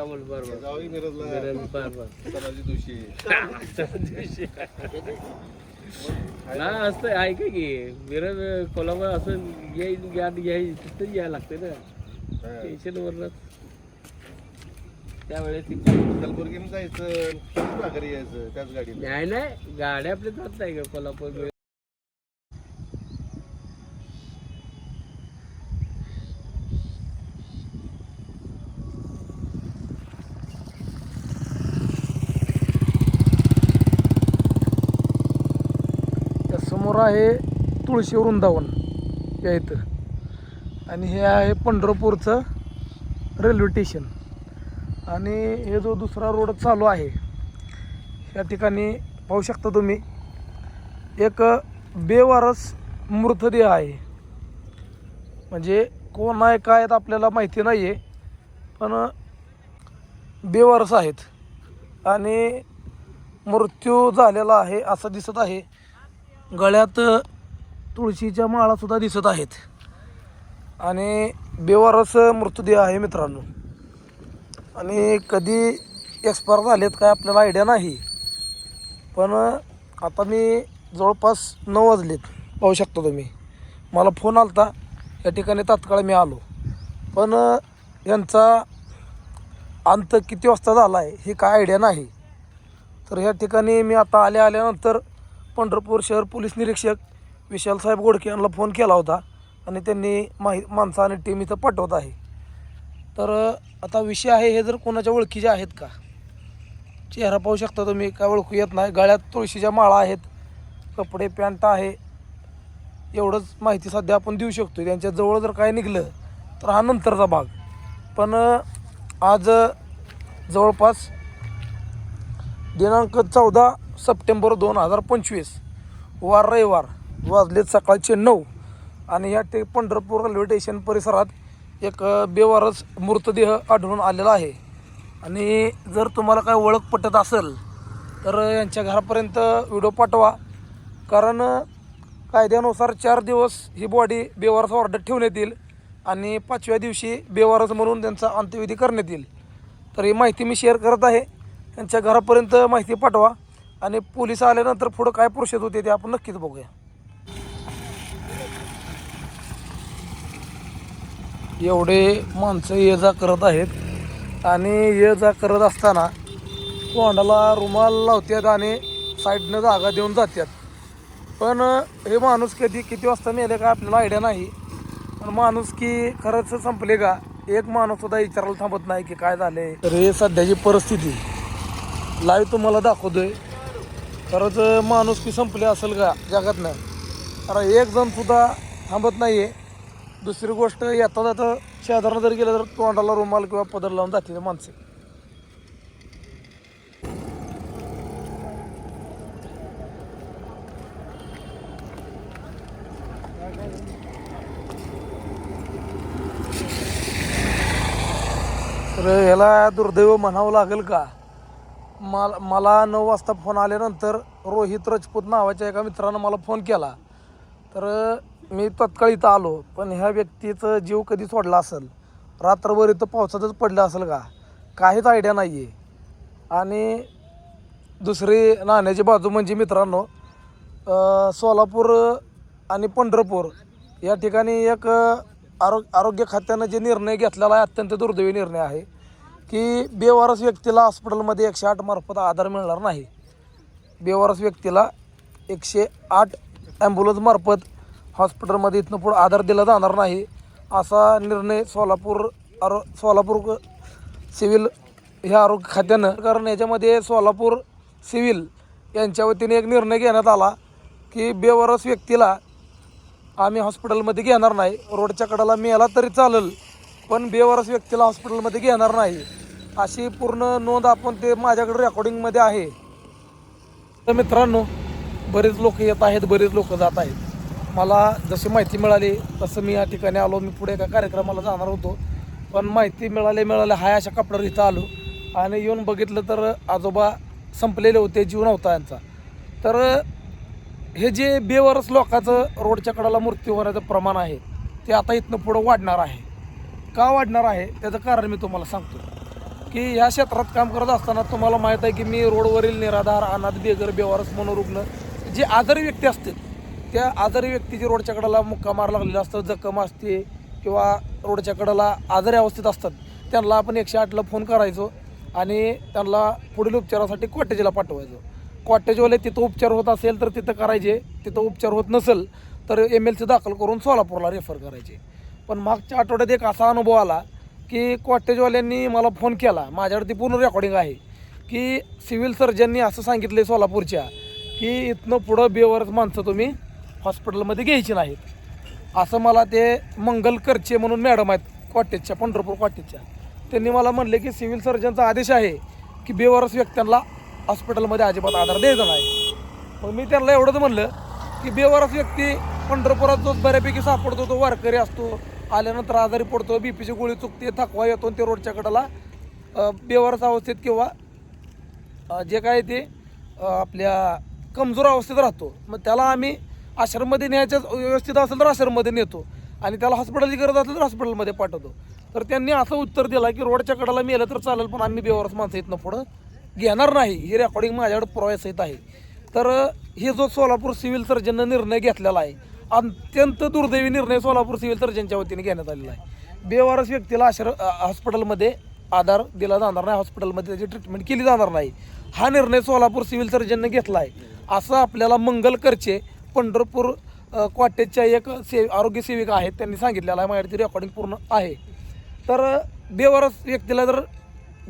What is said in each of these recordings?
अमोल बरोबर. जावई मिरजला. बरोबर. सणाच्या दिवशी नाही असतं ऐका की मिरज कोल्हापूर असं येईल या यायचं तिथं यायला लागते ना. टेन्शन वरच त्यावेळेस ती जायचं किती भाकरी यायचं त्याच गाडीला? नाही नाही गाड्या आपल्या जात नाही का कोल्हापूर त्या समोर आहे तुळशी वृंदावन या इथं. आणि हे आहे पंढरपूरचं रेल्वे स्टेशन. आणि हे जो दुसरा रोड चालू आहे या ठिकाणी पाहू शकता तुम्ही एक बेवारस मृतदेह आहे. म्हणजे कोण आहे काय आहेत आपल्याला माहिती नाही आहे पण बेवारस आहेत. आणि मृत्यू झालेला आहे असं दिसत आहे. गळ्यात तुळशीच्या माळासुद्धा दिसत आहेत. आणि बेवारस मृतदेह आहे मित्रांनो. आणि कधी एक्सपायर झालेत काय आपल्याला आयडिया नाही. पण आता मी जवळपास नऊ वाजलेत पाहू शकता तुम्ही. मला फोन आलता. या ठिकाणी तात्काळ मी आलो. पण यांचा अंत किती वाजता झाला आहे हे काय आयडिया नाही. तर ह्या ठिकाणी मी आता आल्या आल्यानंतर पंढरपूर शहर पोलीस निरीक्षक विशालसाहेब गोडके यांना फोन केला होता आणि त्यांनी माहि माणसं आणि टीम इथं पाठवत आहे. तर आता विषय आहे हे जर कोणाच्या ओळखीचे आहेत का? चेहरा पाहू शकता तुम्ही काय ओळखू येत नाही. गळ्यात तुळशीच्या माळा आहेत कपडे पॅन्ट आहे. एवढंच माहिती सध्या आपण देऊ शकतो त्यांच्या जवळ जर काय निघलं तर हा नंतरचा भाग. पण आज जवळपास दिनांक चौदा सप्टेंबर दोन हजार पंचवीस. वार रविवार वाजलेत सकाळचे नऊ. आणि या ते पंढरपूर रेल्वे स्टेशन परिसरात एक बेवारस मृतदेह आढळून आलेला आहे. आणि जर तुम्हाला काय ओळख पटत असेल तर यांच्या घरापर्यंत व्हिडिओ पाठवा. कारण कायद्यानुसार चार दिवस ही बॉडी बेवारस ऑर्डर ठेवण्यात येईल आणि पाचव्या दिवशी बेवारस म्हणून त्यांचा अंत्यविधी करण्यात येईल. तर ही माहिती मी शेअर करत आहे. त्यांच्या घरापर्यंत माहिती पाठवा. आणि पोलीस आल्यानंतर पुढं काय प्रोसेस होते ते आपण नक्कीच बघूया. एवढे माणसं ये जा करत आहेत आणि ये जा करत असताना तोंडाला रुमाल लावतात आणि साईडनं जागा देऊन जातात. पण हे माणूस कधी किती वाजता मेले का आपल्याला आयडिया नाही. पण माणूस की खरंच संपले का? एक माणूस सुद्धा विचारायला थांबत नाही की काय झाले तर हे सध्याची परिस्थिती. लाईव्ह तुम्हाला दाखवतोय. खरंच माणूस की संपली असेल का जगातनं? कारण एक जण सुद्धा थांबत नाही आहे दुसरी गोष्ट येता जाता शेजारनं जर गेलं तर तोंडाला रुमाल किंवा पदर लावून जाते माणसं. तर ह्याला दुर्दैव म्हणावं लागेल का? मला मला नऊ वाजता फोन आल्यानंतर रोहित राजपूत नावाच्या एका मित्रानं मला फोन केला. तर मी तत्काळ इथं आलो. पण ह्या व्यक्तीचं जीव कधी सोडला असेल? रात्रभर इथं पावसातच पडलं असेल का? काहीच आयडिया नाही आहे आणि दुसरी नाण्याची बाजू म्हणजे मित्रांनो सोलापूर आणि पंढरपूर या ठिकाणी एक आरो आरोग्य खात्यानं जे निर्णय घेतलेला आहे अत्यंत दुर्दैवी निर्णय आहे. की बेवारस व्यक्तीला हॉस्पिटलमध्ये एकशे आठ मार्फत आधार मिळणार नाही. बेवारस व्यक्तीला एकशे आठ ॲम्ब्युलन्समार्फत हॉस्पिटलमध्ये इथनं पुढं आधार दिला जाणार नाही असा निर्णय सोलापूर आरो सोलापूर सिव्हिल ह्या आरोग्य खात्यानं कारण याच्यामध्ये सोलापूर सिव्हिल यांच्या वतीने एक निर्णय घेण्यात आला की बेवारस व्यक्तीला आम्ही हॉस्पिटलमध्ये घेणार नाही. रोडच्या कडाला मिळाला तरी चालेल पण बेवारस व्यक्तीला हॉस्पिटलमध्ये घेणार नाही. अशी पूर्ण नोंद आपण ते माझ्याकडे रेकॉर्डिंगमध्ये आहे. तर मित्रांनो बरेच लोक येत आहेत बरेच लोक जात आहेत. मला जशी माहिती मिळाली तसं मी या ठिकाणी आलो. मी पुढे एका कार्यक्रमाला जाणार होतो. पण माहिती मिळाले मिळाले हाय अशा कपड्यावर इथं आलो. आणि येऊन बघितलं तर आजोबा संपलेले होते जीव नव्हता यांचा. तर हे जे बेवारस लोकांचं रोडच्या कडाला मृत्यू होण्याचं प्रमाण आहे ते आता इथनं पुढं वाढणार आहे. का वाढणार आहे त्याचं कारण मी तुम्हाला सांगतो. की ह्या क्षेत्रात काम करत असताना तुम्हाला माहीत आहे की मी रोडवरील निराधार अनाथ बेघर बेवारस मनोरुग्ण जे आजारी व्यक्ती असतील त्या आजारी व्यक्तीची रोडच्या कडेला मुक्का मार लागलेला असतं जखम असते किंवा रोडच्या कडेला आजारी अवस्थेत असतात त्यांना आपण एकशे आठला फोन करायचो आणि त्यांना पुढील उपचारासाठी कॉटेजला पाठवायचो. कॉटेजवाले तिथं उपचार होत असेल तर तिथं करायचे तिथं उपचार होत नसेल तर एम एल सी दाखल करून सोलापूरला रेफर करायचे. पण मागच्या आठवड्यात एक असा अनुभव आला की कॉटेजवाल्यांनी मला फोन केला. माझ्यावरती पूर्ण रेकॉर्डिंग आहे की सिव्हिल सर्जननी असं सांगितलं सोलापूरच्या की इथनं पुढं बेवरच माणसं तुम्ही हॉस्पिटलमध्ये घ्यायची नाहीत. असं मला ते मंगल करचे म्हणून मॅडम आहेत कॉटेजच्या पंढरपूर कॉटेजच्या. त्यांनी मला म्हणले की सिव्हिल सर्जनचा आदेश आहे की बेवारस व्यक्त्यांना हॉस्पिटलमध्ये अजिबात आधार द्यायचा नाही. मग मी त्यांना एवढंच म्हणलं की बेवारस व्यक्ती पंढरपुरात जो बऱ्यापैकी सापडतो तो वारकरी असतो आल्यानंतर आजारी पडतो बीपीची गोळी चुकते थकवा येतो आणि ते रोडच्या कडेला बेवारस अवस्थेत किंवा जे काय ते आपल्या कमजोर अवस्थेत राहतो. मग त्याला आम्ही आश्रममध्ये न्यायच्या व्यवस्थित असेल तर आश्रममध्ये नेतो आणि त्याला हॉस्पिटलची गरज असेल तर हॉस्पिटलमध्ये पाठवतो. तर त्यांनी असं उत्तर दिलं की रोडच्या कडेला मेलं तर चालेल पण आम्ही बेवारस माणसं इथनं पुढं घेणार नाही. ही रेकॉर्डिंग माझ्याकडे पुराव्यासहित आहे. तर हे जो सोलापूर सिव्हिल सर्जननं निर्णय घेतलेला आहे अत्यंत दुर्दैवी निर्णय सोलापूर सिव्हिल सर्जनच्या वतीने घेण्यात आलेला आहे. बेवारस व्यक्तीला आश्र हॉस्पिटलमध्ये आधार दिला जाणार नाही हॉस्पिटलमध्ये त्याची ट्रीटमेंट केली जाणार नाही. हा निर्णय सोलापूर सिव्हिल सर्जनने घेतला आहे असं आपल्याला मंगल करचे पंढरपूर क्वाटेजच्या एक से आरोग्य सेविका आहेत त्यांनी सांगितलेलं आहे. माहिती रेकॉर्डिंग पूर्ण आहे. तर बेवारस व्यक्तीला जर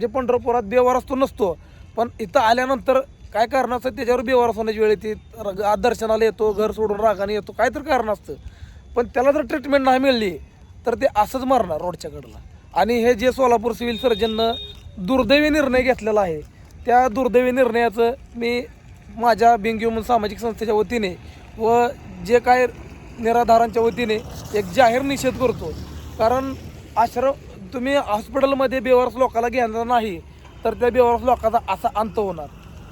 जे पंढरपुरात बेवारस तो नसतो पण इथं आल्यानंतर काय कारण असतं? त्याच्यावर बेवारस होण्याची वेळ येते. दर्शनाला येतो घर सोडून रागाने येतो. काय तर कारण असतं. पण त्याला जर ट्रीटमेंट नाही मिळली तर ते असंच मरणार रोडच्या कडला. आणि हे जे सोलापूर सिव्हिल सर्जननं दुर्दैवी निर्णय घेतलेला आहे त्या दुर्दैवी निर्णयाचं मी माझ्या बिंग ह्युमन सामाजिक संस्थेच्या वतीने व जे काय निराधारांच्या वतीने एक जाहीर निषेध करतो. कारण आश्रम तुम्ही हॉस्पिटलमध्ये बेवारस लोकाला घेणार नाही तर त्या बेवारस लोकांचा असा अंत होणार.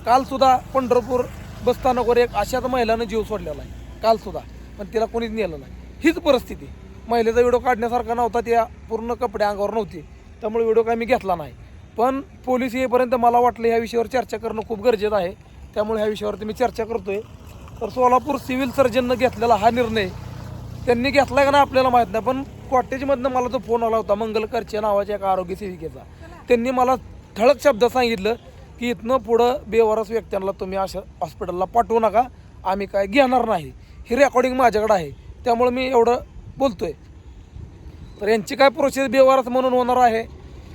कालसुद्धा पंढरपूर बसस्थानकवर एक अशाच महिलानं जीव सोडलेला आहे. कालसुद्धा पण तिला कोणीच नेलं नाही. हीच परिस्थिती. महिलेचा व्हिडिओ काढण्यासारखा नव्हता. त्या पूर्ण कपडे अंगावर नव्हती. त्यामुळे व्हिडिओ काय मी घेतला नाही. पण पोलीस येईपर्यंत मला वाटलं ह्या विषयावर चर्चा करणं खूप गरजेचं आहे. त्यामुळे ह्या विषयावरती मी चर्चा करतो आहे तर सोलापूर सिव्हिल सर्जननं घेतलेला हा निर्णय त्यांनी घेतला का नाही आपल्याला माहीत नाही. पण कॉटेजमधनं मला तो फोन आला होता मंगलकरच्या नावाच्या एका आरोग्य सेविकेचा त्यांनी मला ठळक शब्द सांगितलं की इथनं पुढं बेवारस व्यक्त्यांना तुम्ही अशा हॉस्पिटलला पाठवू नका. आम्ही काय घेणार नाही. ही रेकॉर्डिंग माझ्याकडं आहे. त्यामुळे मी एवढं बोलतो आहे तर यांची काय प्रोसेस बेवारस म्हणून होणार आहे?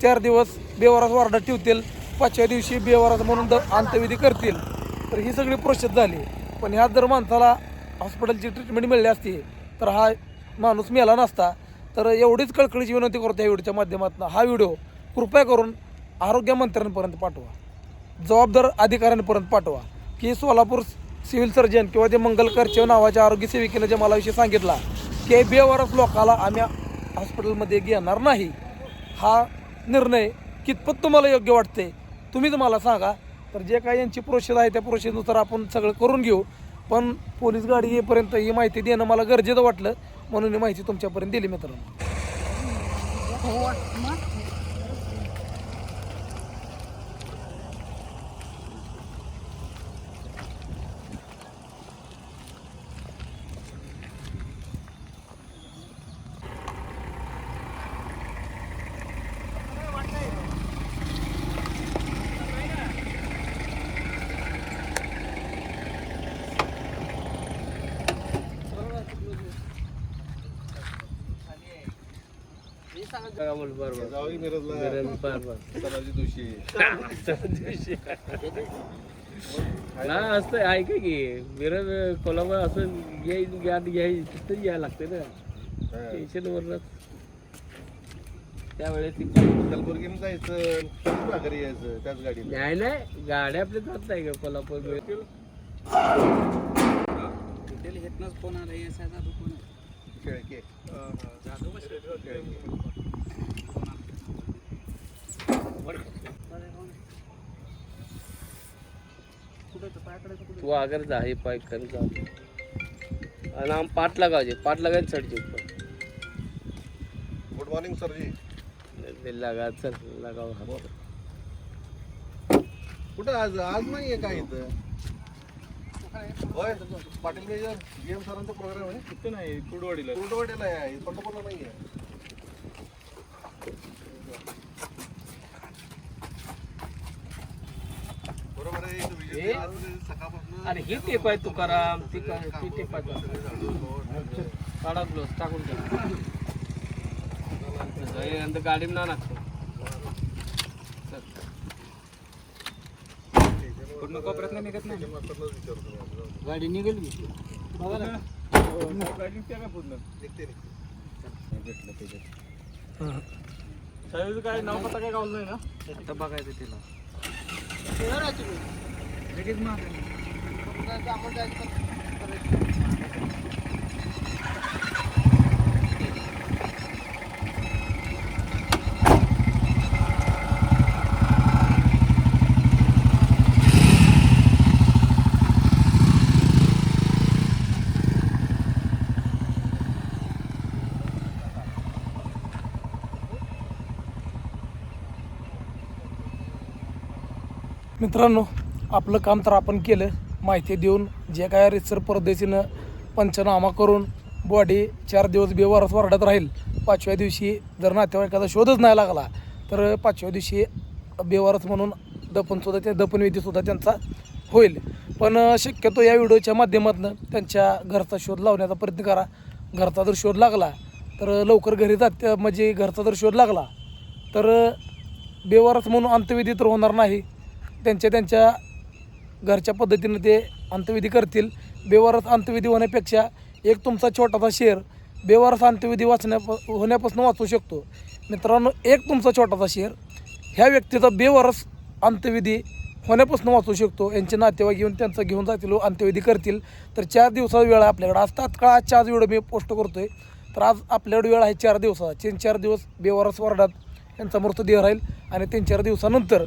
चार दिवस बेवारस वार्डात ठेवतील. पाचव्या दिवशी बेवारस म्हणून द अंत्यविधी करतील. तर ही सगळी प्रोसेस झाली. पण ह्या जर माणसाला हॉस्पिटलची ट्रीटमेंट मिळली असती तर हा माणूस मेला नसता. तर एवढीच कळकळीची विनंती करतो या व्हिडिओच्या माध्यमातून. हा व्हिडिओ कृपया करून आरोग्यमंत्र्यांपर्यंत पाठवा. जबाबदार अधिकाऱ्यांपर्यंत पाठवा. की सोलापूर सिव्हिल सर्जन किंवा ते मंगल नावाच्या आरोग्य सेविकेनं जे मला विषय सांगितला की बेवारस लोकाला आम्ही हॉस्पिटलमध्ये घेणार नाही. हा निर्णय कितपत तुम्हाला योग्य वाटते तुम्हीच मला सांगा. तर जे काही यांची प्रोसेस आहे त्या प्रोसेसनुसार आपण सगळं करून घेऊ. पण पोलीस गाडी येईपर्यंत ही माहिती देणं मला गरजेचं वाटलं म्हणून ही माहिती तुमच्यापर्यंत दिली मित्रांनो. हो, बघा म्हणून बरोबर जावई मिरजला बरं, बरं, बरं. सणाच्या दिवशी हा असतं ऐका की मिरज कोल्हापूर असं यायचं घ्या घ्यायचं तिथं यायला लागते ना. स्टेशनवरच त्यावेळेस ती कलबुर्गीनं जायचं भाकरी यायचं त्याच गाडीला नाही नाही गाड्या आपल्या जात नाही का कोल्हापूर शेळके तू अगर जा हे पाय कर जा. आणि आम पाठ लगावचे पाठ लगायचं चढचे ऊपर गुड मॉर्निंग सर जी. ते लगा चल लगाव. कुठं आज? आज नाहीये काय इथं? होय पाटील मेजर जीएम सरांचा प्रोग्राम आहे तिथे नाही कुडवाडीला कुर्डवाडीला आहे पंढरपूरला नाहीये. बरोबर आहे इथं विजय हे? आज सकाळपासून अरे ही टेप आहे तुकाराम ती काय ती. टेप आहे काढा ग्लोस टाकून ठेव. गाडी ना लागतो पूर्ण कोपऱ्यात नाही निघत नाही गाडी निघेल की? बघा ना. गाडी निघते का पूर्ण निघते निघते. हं. साहेब काय नाव पत्ता काय गावलं नाही ना? आता बघायचं तिला. लगेच मित्रांनो आपलं काम तर आपण केलं. माहिती देऊन जे काय रितसर पद्धतीनं पंचनामा करून बॉडी चार दिवस बेवारस वारडात राहील. पाचव्या दिवशी जर नातेवाईकाचा शोधच नाही लागला तर पाचव्या दिवशी बेवारस म्हणून दफनसुद्धा त्या दफनविधीसुद्धा त्यांचा होईल. पण शक्यतो या व्हिडिओच्या माध्यमातून त्यांच्या घरचा शोध लावण्याचा प्रयत्न करा. घरचा जर शोध लागला तर लवकर घरी जात म्हणजे घरचा जर शोध लागला तर बेवारस म्हणून अंत्यविधी तर होणार नाही. त्यांच्या त्यांच्या घरच्या पद्धतीनं ते अंत्यविधी करतील. बेवारस अंत्यविधी होण्यापेक्षा एक तुमचा छोटासा शेर बेवारस अंत्यविधी वाचण्या होण्यापासून वाचू शकतो. मित्रांनो एक तुमचा छोटासा शेर ह्या व्यक्तीचा बेवारस अंत्यविधी होण्यापासून वाचू शकतो. यांचे नातेवाईक घेऊन त्यांचा घेऊन जातील अंत्यविधी करतील. तर चार दिवसाचा वेळ आहे आपल्याकडे आज तात्काळ आजच्या आज व्हिडिओ मी पोस्ट करतो आहे तर आज आपल्याकडे वेळ आहे चार दिवसाचा. तीन चार दिवस बेवारस वार्डात यांचा मृतदेह राहील आणि तीन चार दिवसानंतर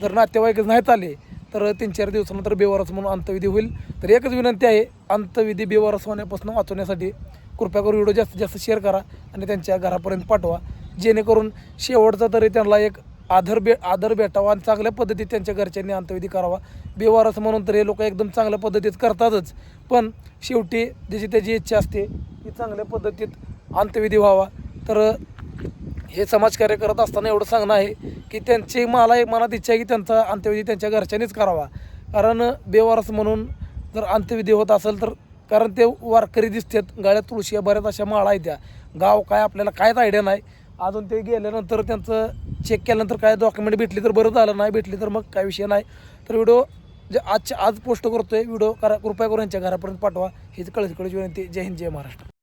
जर नातेवाईकच नाहीत आले तर तीन चार दिवसानंतर बेवारस म्हणून अंतविधी होईल. तर एकच विनंती आहे अंतविधी बेवारस होण्यापासून वाचवण्यासाठी कृपया करून व्हिडिओ जास्तीत जास्त शेअर करा आणि त्यांच्या घरापर्यंत पाठवा. जेणेकरून शेवटचा तरी त्यांना एक आदर बे आदर भेटावा आणि चांगल्या पद्धतीत त्यांच्या घरच्यांनी अंतविधी करावा. बेवारस म्हणून तर हे लोक एकदम चांगल्या पद्धतीत करतातच. पण शेवटी ज्याची त्याची इच्छा असते ती चांगल्या पद्धतीत अंतविधी व्हावा. तर हे समाजकार्य करत असताना एवढं सांगणं आहे की त्यांची मला एक मनात इच्छा आहे की त्यांचा अंत्यविधी त्यांच्या घरच्यांनीच करावा. कारण बेवारस म्हणून जर अंत्यविधी होत असेल तर कारण ते वारकरी दिसतात गाड्या तुळशी या बऱ्याच अशा माळा आहेत त्या. गाव काय आपल्याला कायच आयडिया नाही. अजून ते गेल्यानंतर त्यांचं चेक केल्यानंतर काय डॉक्युमेंट भेटली तर बरं झालं नाही भेटली तर मग काय विषय नाही. तर व्हिडिओ जे आजच्या आज पोस्ट करतोय व्हिडिओ करा कृपया करून यांच्या घरापर्यंत पाठवा. हीच कळस कळची विनंती. जय हिंद जय महाराष्ट्र.